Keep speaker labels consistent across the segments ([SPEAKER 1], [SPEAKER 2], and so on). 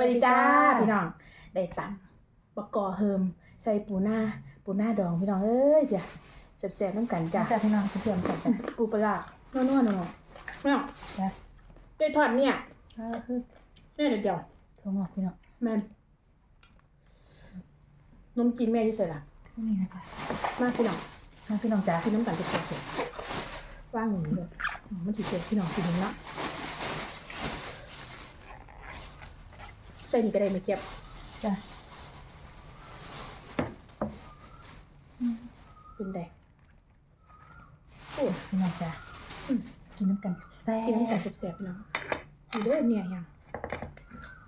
[SPEAKER 1] วัสดีจ้า
[SPEAKER 2] สวัสดีจ้า
[SPEAKER 1] พี่น้อง ได้ตังบกกอเฮิมใส่ปูหน้าปูหน้าดองพี่น้องเอ้ยเดี๋ยวแซ่บๆน้ำกันจ้า
[SPEAKER 2] จ้าพี่น้องเพื่อนๆกันจ้ะ
[SPEAKER 1] ปูปลาร้านัวๆหน่อยพี่น้อง
[SPEAKER 2] จ้ะ
[SPEAKER 1] ได้ทอดเนี่ย
[SPEAKER 2] ก็คือ
[SPEAKER 1] เนี่ยเดี๋ยวเดียว
[SPEAKER 2] ถั่วงอกพี่น้อง
[SPEAKER 1] แม่นนมจีนแม่ที่ใส่ละ
[SPEAKER 2] นี่นะจ๊ะ
[SPEAKER 1] มาพี่น้อง
[SPEAKER 2] น้องพี่น้องจ้า
[SPEAKER 1] กินน้ำกันจะเสร็จว่างหนึ่งเลยอืมมันถือเสร็จพี่น้องกินละ ส่นี่ก็ได้ไม่เก็บ
[SPEAKER 2] จ้ะ
[SPEAKER 1] เป็นไดโอ้
[SPEAKER 2] พี่น้องจ้า
[SPEAKER 1] อืม
[SPEAKER 2] กินน้ำกันแซ่บ
[SPEAKER 1] กินน้ำกันแซ่บๆพี่น้องดีเด้อเนี่ยยัง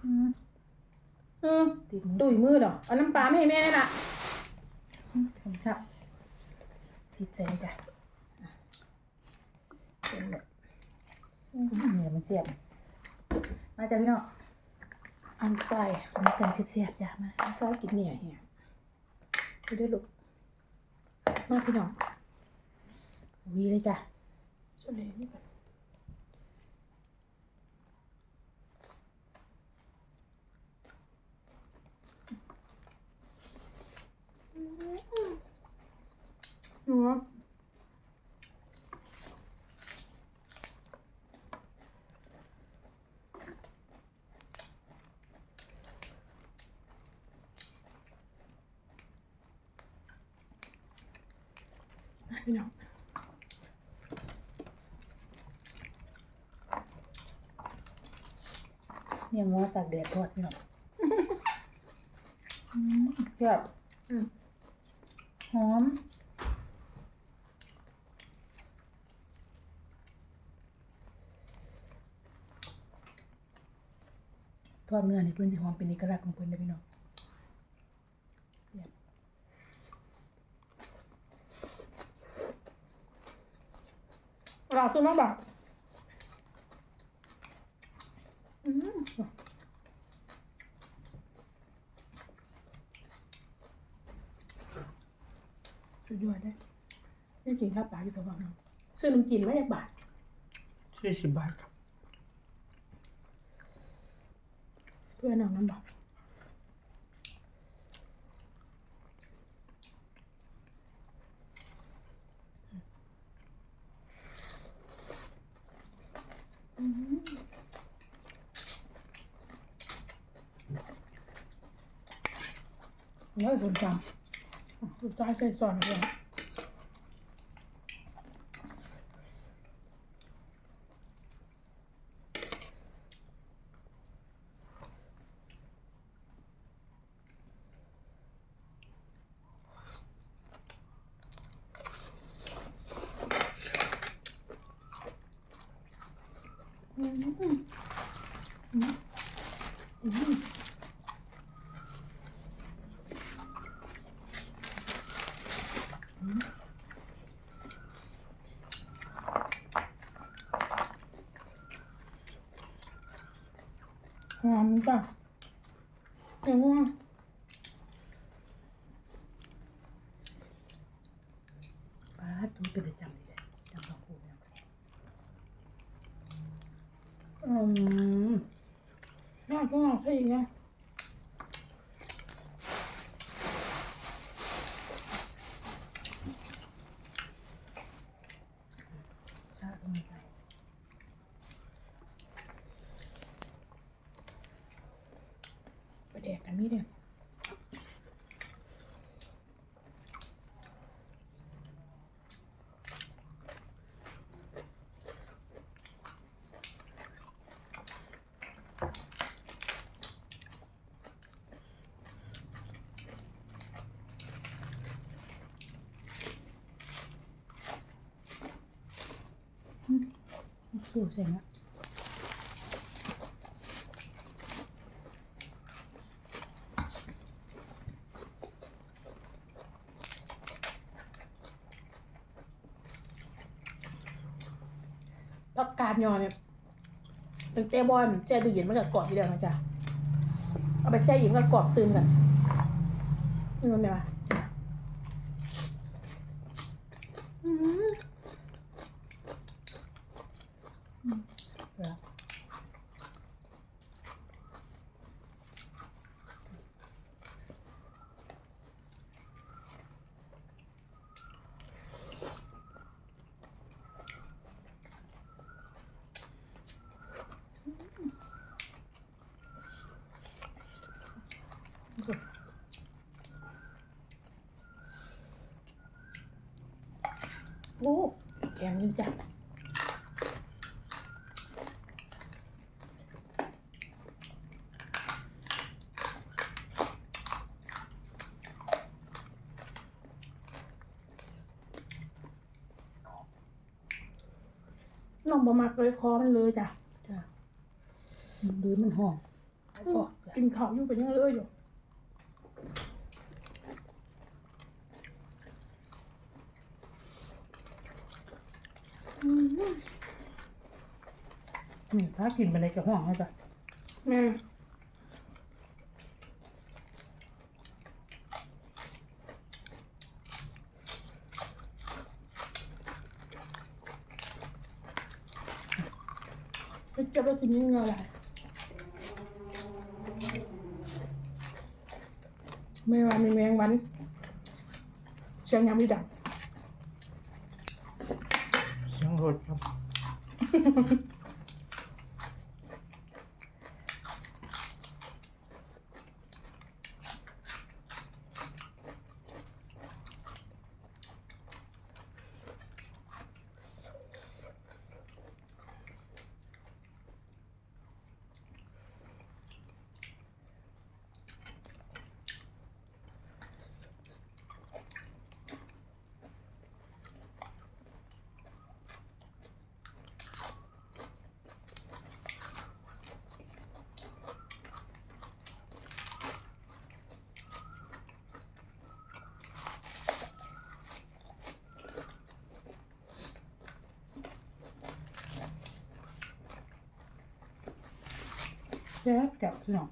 [SPEAKER 2] อืม
[SPEAKER 1] เออ
[SPEAKER 2] ติดมือ
[SPEAKER 1] ดุยมือดอกเอาน้ำปลาไม่ให้แม่ได้ละ
[SPEAKER 2] อืมขอบคุณครับสิบใส่เลยจ้ะ
[SPEAKER 1] เป็นแบบ
[SPEAKER 2] อืมเนี่ยมันเสียบมาจ้ะพี่น้อง
[SPEAKER 1] อันไส้
[SPEAKER 2] กินน้ำกันเสียบๆจ้ะมา
[SPEAKER 1] อันไส้กินเนี่ยเฮียไปด้อลูกมาพี่น้อง
[SPEAKER 2] วีเลยจ้ะ
[SPEAKER 1] ช่วยเลยนี่กันหนูมา พี่น้อง
[SPEAKER 2] เนี่ยงัวตากแดดทอดพี่น้องอืมแซ่บ
[SPEAKER 1] อืม
[SPEAKER 2] หอม ทอดเนื้อนี่เพื่อนสิหอมเป็นเอกลักษณ์ของเพื่อนเลยพี่น้อง
[SPEAKER 1] เราซื้อมาแบบอืมสุดยอดเลยนี่กินข้าวปลาอยู่กับบ้านเนาะซื้อน้ำจีนไว้ในบาท
[SPEAKER 3] สี่สิบบาทครับ
[SPEAKER 1] เพื่อนเอาน้ำบอก แล้วสนจสุดท้ายใส่ซอนเลย หอมจ้ะเดี๋ยวว่า
[SPEAKER 2] ปาดมันเป็นแต่จำดีเลยจำต้องพูดนะ
[SPEAKER 1] อืมน่าจะเอาใช่อีกนะ
[SPEAKER 2] ซาตรงนี้ไป
[SPEAKER 1] ไปแดกกันมีเด้อ สูเสร็จแล้วแล้วการยอเนี่ยเป็นเต้บอลแช่ดูเย็นมันกับกรอบทีเดียวนะจ๊ะเอาไปแช่เย็นมันกับกรอบตื่มกันนี่มันไงวะอืม
[SPEAKER 2] แล้ว
[SPEAKER 1] นี่จ้ะน้องบ่มักเลยคอมันเลยจ้ะ
[SPEAKER 2] จ้ะหรือมันห้องเอาออกจ้ะ
[SPEAKER 1] กินข้าวอยู่เป็นยังเลยอยู่ อืม
[SPEAKER 2] นี่พากินไปเลยกับห้องให้จ้ะ
[SPEAKER 1] แม่ไปเก็บแล้วสิมีเงินอะไรไม่ว่ามีแมงวันเชียงยำดีดัง
[SPEAKER 3] เสียงรถครับ
[SPEAKER 2] แซ่บจับสนอง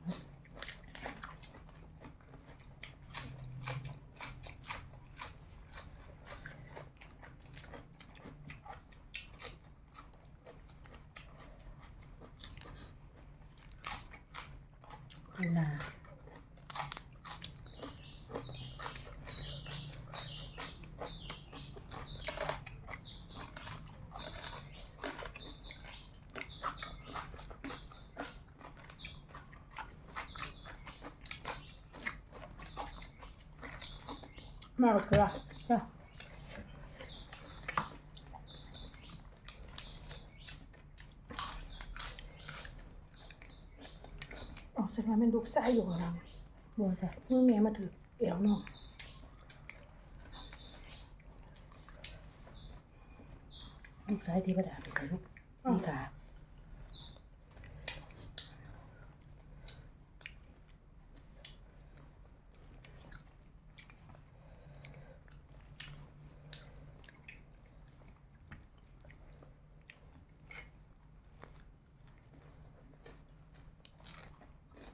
[SPEAKER 2] ปูนา
[SPEAKER 1] มากกว่าเกลือ
[SPEAKER 2] จ้ะ
[SPEAKER 1] อ๋อแสดงว่าเป็นลูกไส้อยู่กับเรา
[SPEAKER 2] บัวจ้ะ
[SPEAKER 1] เมื่อแม่มาถือเอวน้อง
[SPEAKER 2] ลูกซ้ายที่ประดาไปใส่ลูกสีขา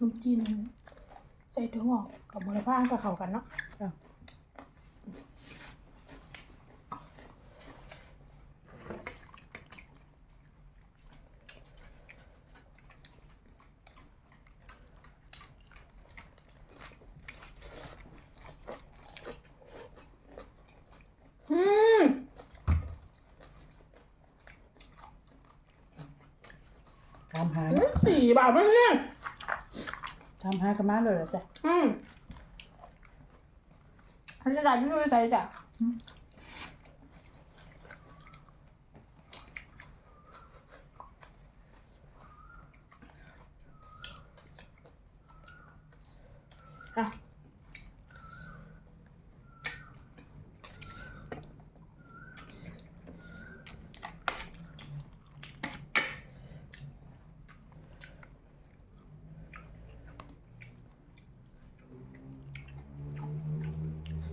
[SPEAKER 1] น้ำจีนใส่ถั่วงอกกับมะละพร้างกับเขากันเนาะ
[SPEAKER 2] จ้ะ
[SPEAKER 1] อืม
[SPEAKER 2] ตามหา
[SPEAKER 1] สี่บาทมั้งเนี่ย
[SPEAKER 2] ตามหากระมาเลยเหรอจ้ะ
[SPEAKER 1] อืมอันนี้ได้ที่ช่วยใส่จ้ะ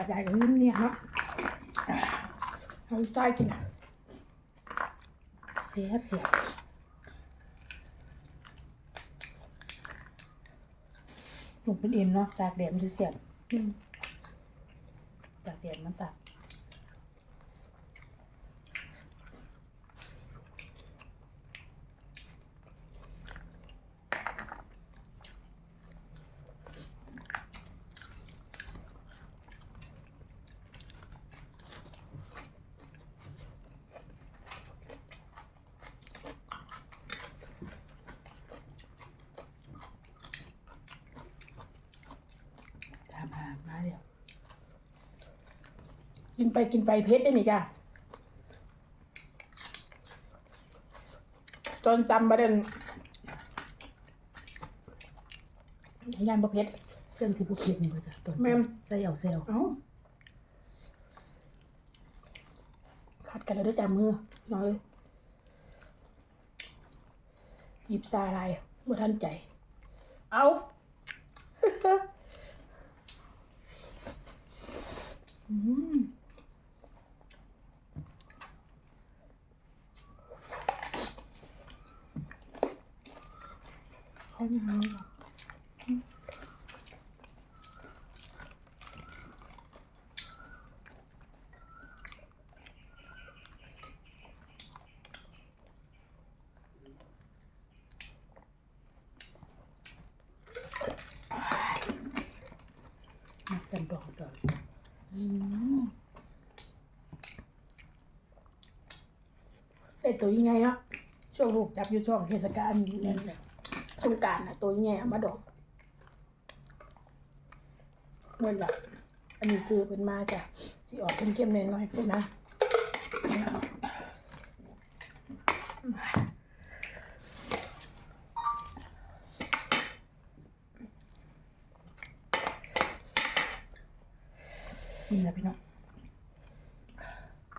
[SPEAKER 1] แสบใหญ่กับลิ้นเนี่ยเนาะเอาใจกิน
[SPEAKER 2] เสียบเสียบหนูเป็นเอ็นเนาะตากแดดมันจะเสียบ
[SPEAKER 1] อืม
[SPEAKER 2] ตากแดดมันตาก ตา มหามาเดี๋ยว
[SPEAKER 1] กินไปกินไปเพชรได้นี่จ้ะตอนตำบะเดนยานประเพชร
[SPEAKER 2] เส้นที่พวกเค็ดนี่ก็จะต้น
[SPEAKER 1] แม่น
[SPEAKER 2] ใส่เอาเซล
[SPEAKER 1] เอ้าคัดกันแล้วด้วยจ้ามือน้อยหยิบซาลายบ่ทันใจ เอา อืมเขาไม่เอาหรอก
[SPEAKER 2] นักกันดองตอน
[SPEAKER 1] อืม แต่ตัวยังไงเนาะช่วงลูกจับอยู่ช่วงเทศกาลเนี่ยสงการนะตัวยังไงอะมาดอกเงินแบบอันนี้ซื้อเป็นมาจ้ะสีออกเป็นเข้มๆหน่อยๆพุ่นนะ
[SPEAKER 2] ล้วพี่น้อง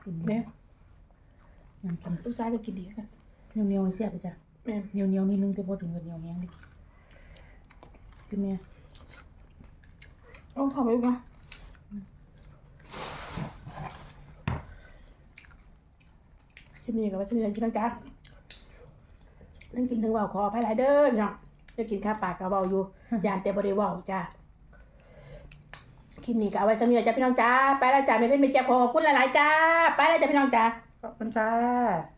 [SPEAKER 2] สิ
[SPEAKER 1] เนี่
[SPEAKER 2] เนี่ยยน้ำกิน
[SPEAKER 1] ลูกชายก็กินดีกัน
[SPEAKER 2] เหนียวเหนียวๆเสียบไปจ้ะ
[SPEAKER 1] แม่น
[SPEAKER 2] เหนียวเหนียวๆนิดนึงแต่พอถึงกับเหนียวแห้งดิสิแม่
[SPEAKER 1] เอาเข้าไปลูกนะชิมนี่กับว่าชิมนี่ชิมนะจ๊ะนั่งกินถึงเว่าขออภัยหลายเด้อพี่น้องจะกินข้าวปากกะเบาอยู่ยานแต่บริวารจ้า คลิปนี้ก็เอาไว้สำหรับจ้าพี่น้องจ้า ไปแล้วจ้าไม่เป็นไม่เจ็บขอบคุณหลายๆจ้า ไปแล้วจ้าพี่น้องจ้า
[SPEAKER 2] ขอบคุณจ้า